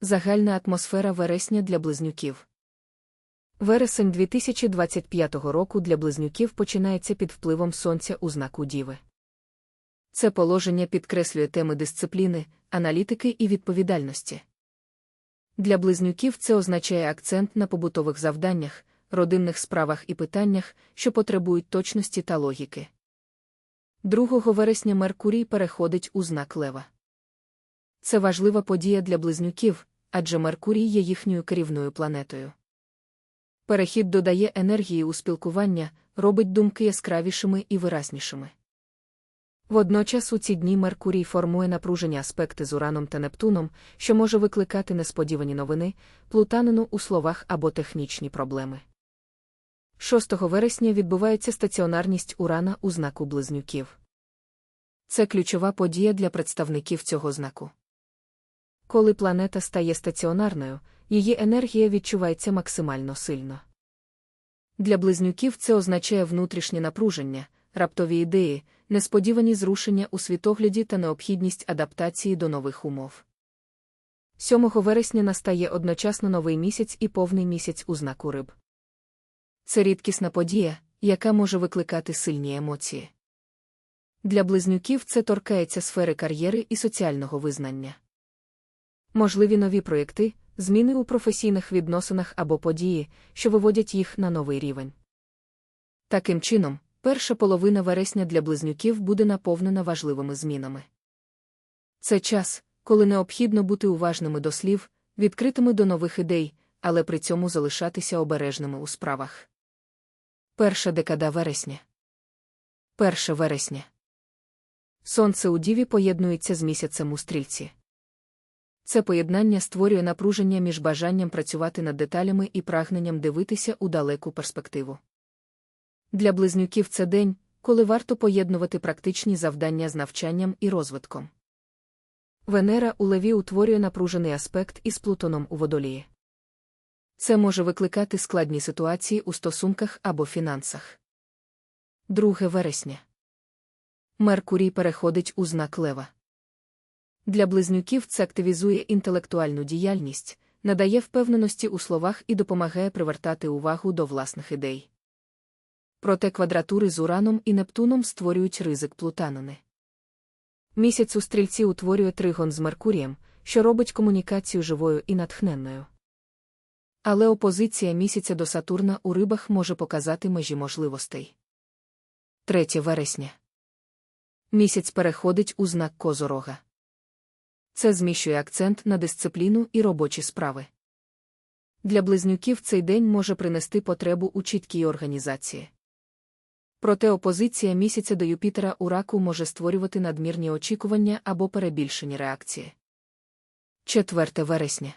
Загальна атмосфера вересня для близнюків. Вересень 2025 року для близнюків починається під впливом сонця у знаку Діви. Це положення підкреслює теми дисципліни, аналітики і відповідальності. Для близнюків це означає акцент на побутових завданнях, родинних справах і питаннях, що потребують точності та логіки. 2 вересня Меркурій переходить у знак Лева. Це важлива подія для близнюків, адже Меркурій є їхньою керівною планетою. Перехід додає енергії у спілкування, робить думки яскравішими і виразнішими. Водночас у ці дні Меркурій формує напружені аспекти з Ураном та Нептуном, що може викликати несподівані новини, плутанину у словах або технічні проблеми. 6 вересня відбувається стаціонарність Урана у знаку близнюків. Це ключова подія для представників цього знаку. Коли планета стає стаціонарною, її енергія відчувається максимально сильно. Для близнюків це означає внутрішнє напруження, раптові ідеї, несподівані зрушення у світогляді та необхідність адаптації до нових умов. 7 вересня настає одночасно новий місяць і повний місяць у знаку риб. Це рідкісна подія, яка може викликати сильні емоції. Для близнюків це торкається сфери кар'єри і соціального визнання. Можливі нові проєкти, зміни у професійних відносинах або події, що виводять їх на новий рівень. Таким чином, перша половина вересня для близнюків буде наповнена важливими змінами. Це час, коли необхідно бути уважними до слів, відкритими до нових ідей, але при цьому залишатися обережними у справах. Перша декада вересня. 1 вересня. Сонце у Діві поєднується з місяцем у стрільці. Це поєднання створює напруження між бажанням працювати над деталями і прагненням дивитися у далеку перспективу. Для близнюків це день, коли варто поєднувати практичні завдання з навчанням і розвитком. Венера у леві утворює напружений аспект із Плутоном у водолії. Це може викликати складні ситуації у стосунках або фінансах. 2 вересня. Меркурій переходить у знак Лева. Для близнюків це активізує інтелектуальну діяльність, надає впевненості у словах і допомагає привертати увагу до власних ідей. Проте квадратури з Ураном і Нептуном створюють ризик плутанини. Місяць у стрільці утворює тригон з Меркурієм, що робить комунікацію живою і натхненною. Але опозиція місяця до Сатурна у рибах може показати межі можливостей. 3 вересня. Місяць переходить у знак Козорога. Це зміщує акцент на дисципліну і робочі справи. Для близнюків цей день може принести потребу у чіткій організації. Проте опозиція місяця до Юпітера у раку може створювати надмірні очікування або перебільшені реакції. 4 вересня.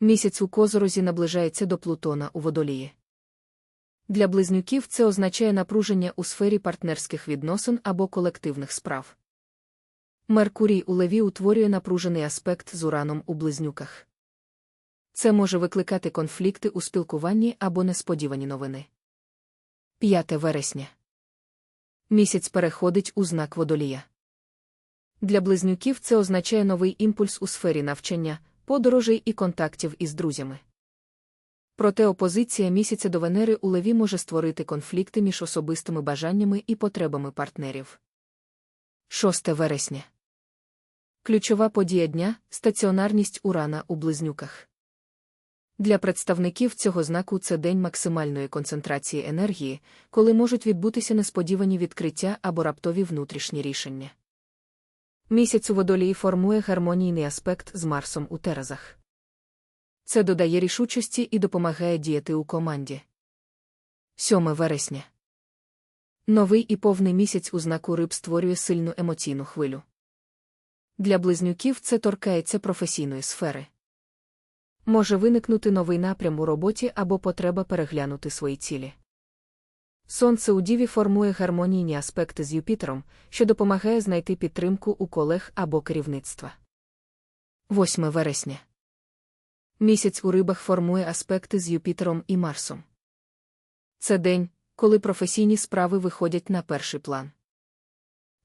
Місяць у козорозі наближається до Плутона у водолії. Для близнюків це означає напруження у сфері партнерських відносин або колективних справ. Меркурій у леві утворює напружений аспект з ураном у близнюках. Це може викликати конфлікти у спілкуванні або несподівані новини. 5 вересня. Місяць переходить у знак водолія. Для близнюків це означає новий імпульс у сфері навчання, подорожей і контактів із друзями. Проте опозиція місяця до Венери у леві може створити конфлікти між особистими бажаннями і потребами партнерів. 6 вересня. Ключова подія дня стаціонарність урана у близнюках. Для представників цього знаку це день максимальної концентрації енергії, коли можуть відбутися несподівані відкриття або раптові внутрішні рішення. Місяць у водолії формує гармонійний аспект з Марсом у Терезах. Це додає рішучості і допомагає діяти у команді. 7 вересня. Новий і повний місяць у знаку риб створює сильну емоційну хвилю. Для близнюків це торкається професійної сфери. Може виникнути новий напрям у роботі або потреба переглянути свої цілі. Сонце у Діві формує гармонійні аспекти з Юпітером, що допомагає знайти підтримку у колег або керівництва. 8 вересня. Місяць у рибах формує аспекти з Юпітером і Марсом. Це день, коли професійні справи виходять на перший план.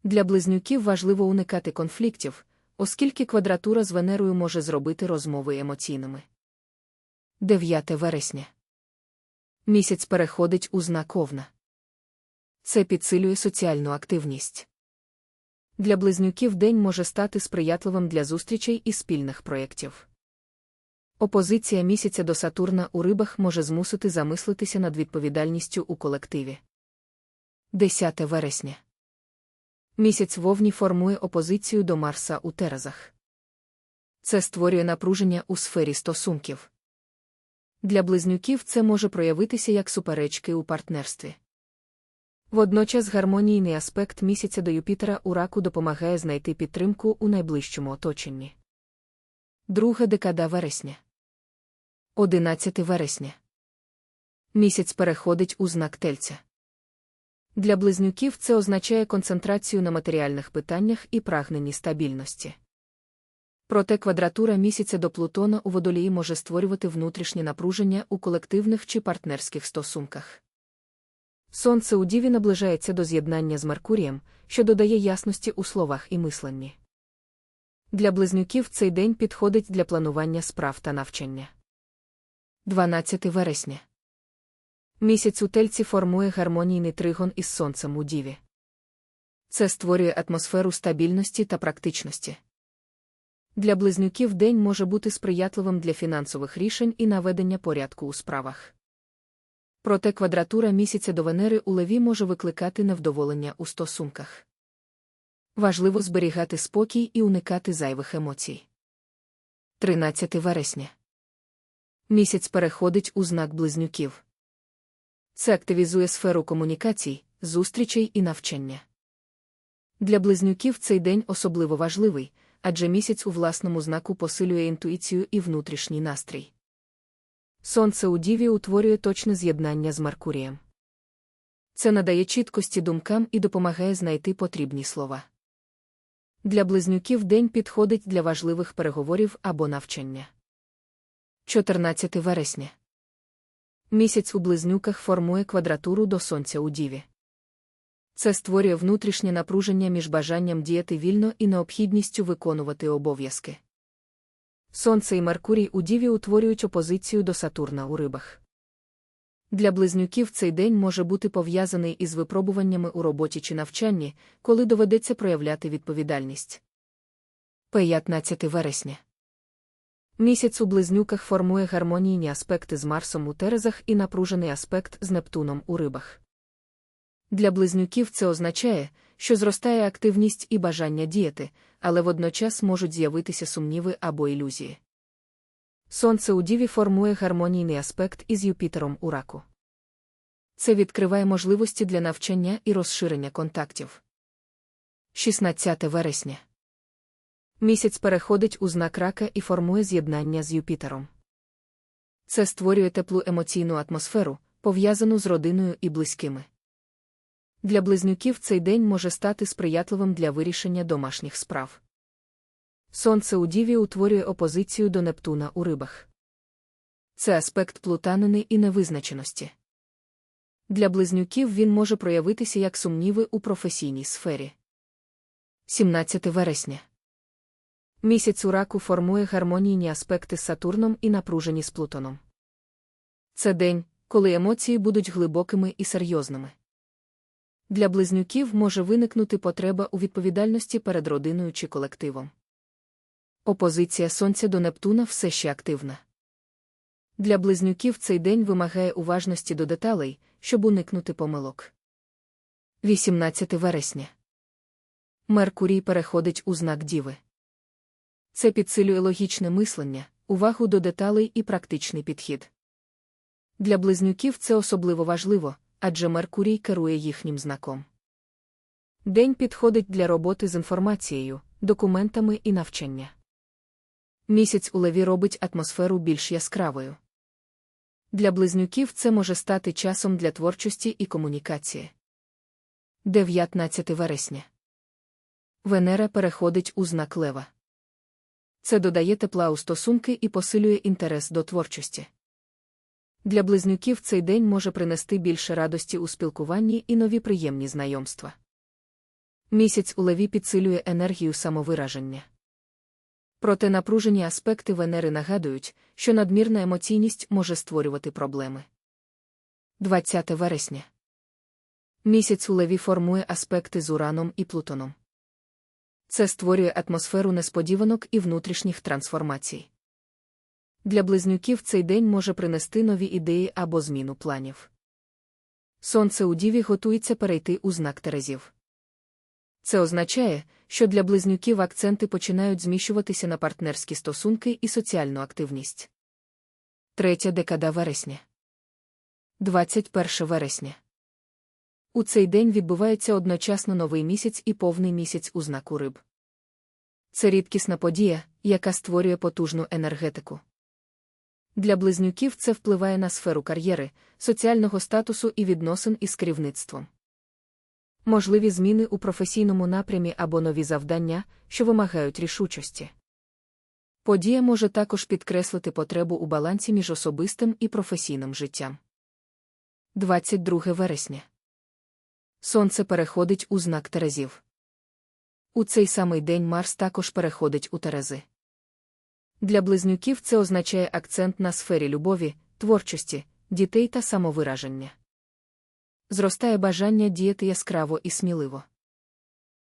Для близнюків важливо уникати конфліктів, оскільки квадратура з Венерою може зробити розмови емоційними. 9 вересня. Місяць переходить у знак Овна. Це підсилює соціальну активність. Для близнюків день може стати сприятливим для зустрічей і спільних проєктів. Опозиція місяця до Сатурна у рибах може змусити замислитися над відповідальністю у колективі. 10 вересня. Місяць вовні формує опозицію до Марса у Терезах. Це створює напруження у сфері стосунків. Для близнюків це може проявитися як суперечки у партнерстві. Водночас гармонійний аспект місяця до Юпітера у раку допомагає знайти підтримку у найближчому оточенні. Друга декада вересня. 11 вересня. Місяць переходить у знак тельця. Для близнюків це означає концентрацію на матеріальних питаннях і прагненні стабільності. Проте квадратура місяця до Плутона у водолії може створювати внутрішнє напруження у колективних чи партнерських стосунках. Сонце у Діві наближається до з'єднання з Меркурієм, що додає ясності у словах і мисленні. Для близнюків цей день підходить для планування справ та навчання. 12 вересня. Місяць у тельці формує гармонійний тригон із сонцем у Діві. Це створює атмосферу стабільності та практичності. Для близнюків день може бути сприятливим для фінансових рішень і наведення порядку у справах. Проте квадратура місяця до Венери у леві може викликати невдоволення у стосунках. Важливо зберігати спокій і уникати зайвих емоцій. 13 вересня. Місяць переходить у знак близнюків. Це активізує сферу комунікацій, зустрічей і навчання. Для близнюків цей день особливо важливий, адже місяць у власному знаку посилює інтуїцію і внутрішній настрій. Сонце у Діві утворює точне з'єднання з Меркурієм. Це надає чіткості думкам і допомагає знайти потрібні слова. Для близнюків день підходить для важливих переговорів або навчання. 14 вересня. Місяць у близнюках формує квадратуру до сонця у Діві. Це створює внутрішнє напруження між бажанням діяти вільно і необхідністю виконувати обов'язки. Сонце і Меркурій у Діві утворюють опозицію до Сатурна у рибах. Для близнюків цей день може бути пов'язаний із випробуваннями у роботі чи навчанні, коли доведеться проявляти відповідальність. 15 вересня. Місяць у близнюках формує гармонійні аспекти з Марсом у Терезах і напружений аспект з Нептуном у рибах. Для близнюків це означає, що зростає активність і бажання діяти, але водночас можуть з'явитися сумніви або ілюзії. Сонце у Діві формує гармонійний аспект із Юпітером у раку. Це відкриває можливості для навчання і розширення контактів. 16 вересня. Місяць переходить у знак рака і формує з'єднання з Юпітером. Це створює теплу емоційну атмосферу, пов'язану з родиною і близькими. Для близнюків цей день може стати сприятливим для вирішення домашніх справ. Сонце у Діві утворює опозицію до Нептуна у рибах. Це аспект плутанини і невизначеності. Для близнюків він може проявитися як сумніви у професійній сфері. 17 вересня. Місяць у раку формує гармонійні аспекти з Сатурном і напружені з Плутоном. Це день, коли емоції будуть глибокими і серйозними. Для близнюків може виникнути потреба у відповідальності перед родиною чи колективом. Опозиція Сонця до Нептуна все ще активна. Для близнюків цей день вимагає уважності до деталей, щоб уникнути помилок. 18 вересня. Меркурій переходить у знак Діви. Це підсилює логічне мислення, увагу до деталей і практичний підхід. Для близнюків це особливо важливо, адже Меркурій керує їхнім знаком. День підходить для роботи з інформацією, документами і навчання. Місяць у леві робить атмосферу більш яскравою. Для близнюків це може стати часом для творчості і комунікації. 19 вересня. Венера переходить у знак Лева. Це додає тепла у стосунки і посилює інтерес до творчості. Для близнюків цей день може принести більше радості у спілкуванні і нові приємні знайомства. Місяць у леві підсилює енергію самовираження. Проте напружені аспекти Венери нагадують, що надмірна емоційність може створювати проблеми. 20 вересня. Місяць у леві формує аспекти з Ураном і Плутоном. Це створює атмосферу несподіванок і внутрішніх трансформацій. Для близнюків цей день може принести нові ідеї або зміну планів. Сонце у Діві готується перейти у знак Терезів. Це означає, що для близнюків акценти починають зміщуватися на партнерські стосунки і соціальну активність. Третя декада вересня. 21 вересня. У цей день відбувається одночасно новий місяць і повний місяць у знаку риб. Це рідкісна подія, яка створює потужну енергетику. Для близнюків це впливає на сферу кар'єри, соціального статусу і відносин із керівництвом. Можливі зміни у професійному напрямі або нові завдання, що вимагають рішучості. Подія може також підкреслити потребу у балансі між особистим і професійним життям. 22 вересня. Сонце переходить у знак Терезів. У цей самий день Марс також переходить у Терези. Для близнюків це означає акцент на сфері любові, творчості, дітей та самовираження. Зростає бажання діяти яскраво і сміливо.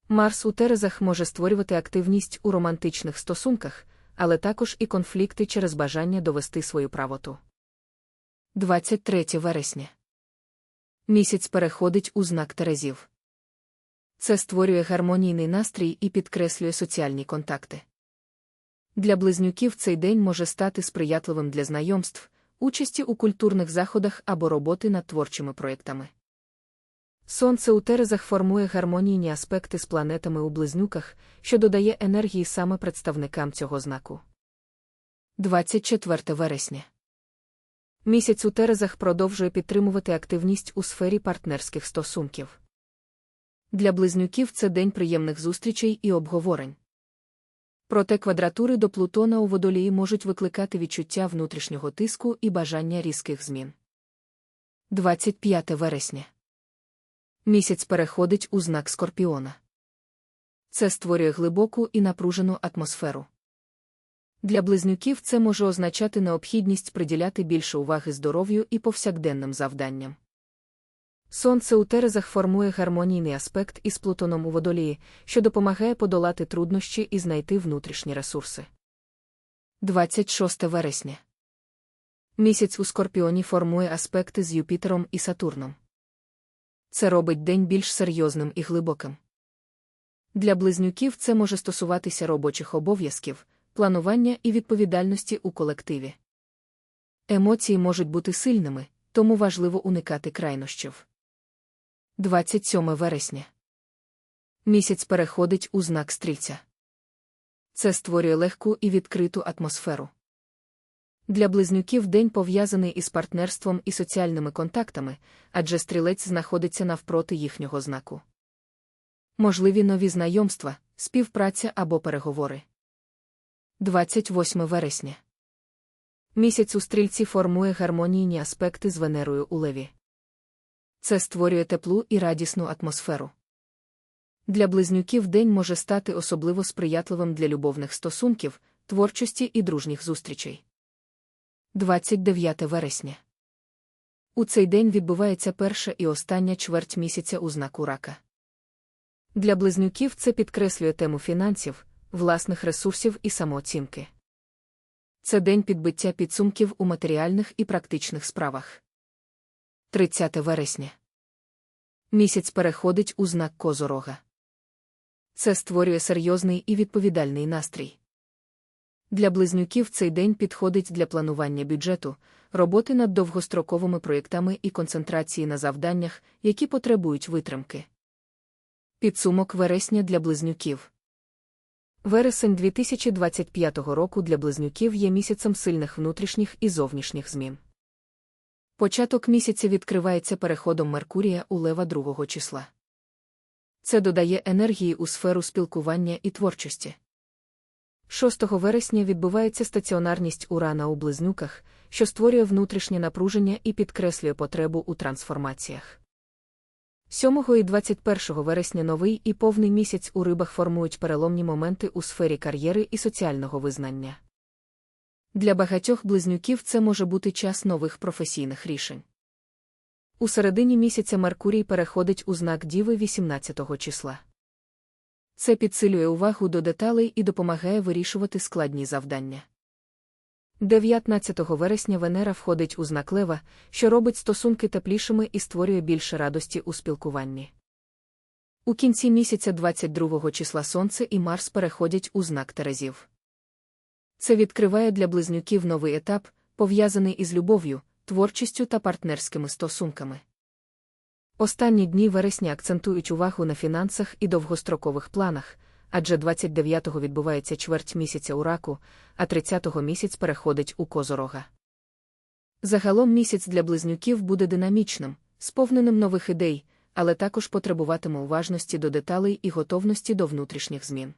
Марс у Терезах може створювати активність у романтичних стосунках, але також і конфлікти через бажання довести свою правоту. 23 вересня. Місяць переходить у знак Терезів. Це створює гармонійний настрій і підкреслює соціальні контакти. Для близнюків цей день може стати сприятливим для знайомств, участі у культурних заходах або роботи над творчими проєктами. Сонце у Терезах формує гармонійні аспекти з планетами у близнюках, що додає енергії саме представникам цього знаку. 24 вересня. Місяць у Терезах продовжує підтримувати активність у сфері партнерських стосунків. Для близнюків це день приємних зустрічей і обговорень. Проте квадратури до Плутона у водолії можуть викликати відчуття внутрішнього тиску і бажання різких змін. 25 вересня. Місяць переходить у знак Скорпіона. Це створює глибоку і напружену атмосферу. Для близнюків це може означати необхідність приділяти більше уваги здоров'ю і повсякденним завданням. Сонце у Терезах формує гармонійний аспект із Плутоном у водолії, що допомагає подолати труднощі і знайти внутрішні ресурси. 26 вересня. Місяць у Скорпіоні формує аспекти з Юпітером і Сатурном. Це робить день більш серйозним і глибоким. Для близнюків це може стосуватися робочих обов'язків, планування і відповідальності у колективі. Емоції можуть бути сильними, тому важливо уникати крайнощів. 27 вересня. Місяць переходить у знак стрільця. Це створює легку і відкриту атмосферу. Для близнюків день пов'язаний із партнерством і соціальними контактами, адже стрілець знаходиться навпроти їхнього знаку. Можливі нові знайомства, співпраця або переговори. 28 вересня. Місяць у стрільці формує гармонійні аспекти з Венерою у леві. Це створює теплу і радісну атмосферу. Для близнюків день може стати особливо сприятливим для любовних стосунків, творчості і дружніх зустрічей. 29 вересня. У цей день відбувається перша і остання чверть місяця у знаку рака. Для близнюків це підкреслює тему фінансів, власних ресурсів і самооцінки. Це день підбиття підсумків у матеріальних і практичних справах. 30 вересня. Місяць переходить у знак Козорога. Це створює серйозний і відповідальний настрій. Для близнюків цей день підходить для планування бюджету, роботи над довгостроковими проєктами і концентрації на завданнях, які потребують витримки. Підсумок вересня для близнюків. Вересень 2025 року для близнюків є місяцем сильних внутрішніх і зовнішніх змін. Початок місяця відкривається переходом Меркурія у лева другого числа. Це додає енергії у сферу спілкування і творчості. 6 вересня відбувається стаціонарність урана у близнюках, що створює внутрішнє напруження і підкреслює потребу у трансформаціях. 7 і 21 вересня новий і повний місяць у рибах формують переломні моменти у сфері кар'єри і соціального визнання. Для багатьох близнюків це може бути час нових професійних рішень. У середині місяця Меркурій переходить у знак Діви 18 числа. Це підсилює увагу до деталей і допомагає вирішувати складні завдання. 19 вересня Венера входить у знак Лева, що робить стосунки теплішими і створює більше радості у спілкуванні. У кінці місяця 22 числа Сонце і Марс переходять у знак Терезів. Це відкриває для близнюків новий етап, пов'язаний із любов'ю, творчістю та партнерськими стосунками. Останні дні вересня акцентують увагу на фінансах і довгострокових планах, адже 29-го відбувається чверть місяця у раку, а 30-го місяць переходить у козорога. Загалом місяць для близнюків буде динамічним, сповненим нових ідей, але також потребуватиме уважності до деталей і готовності до внутрішніх змін.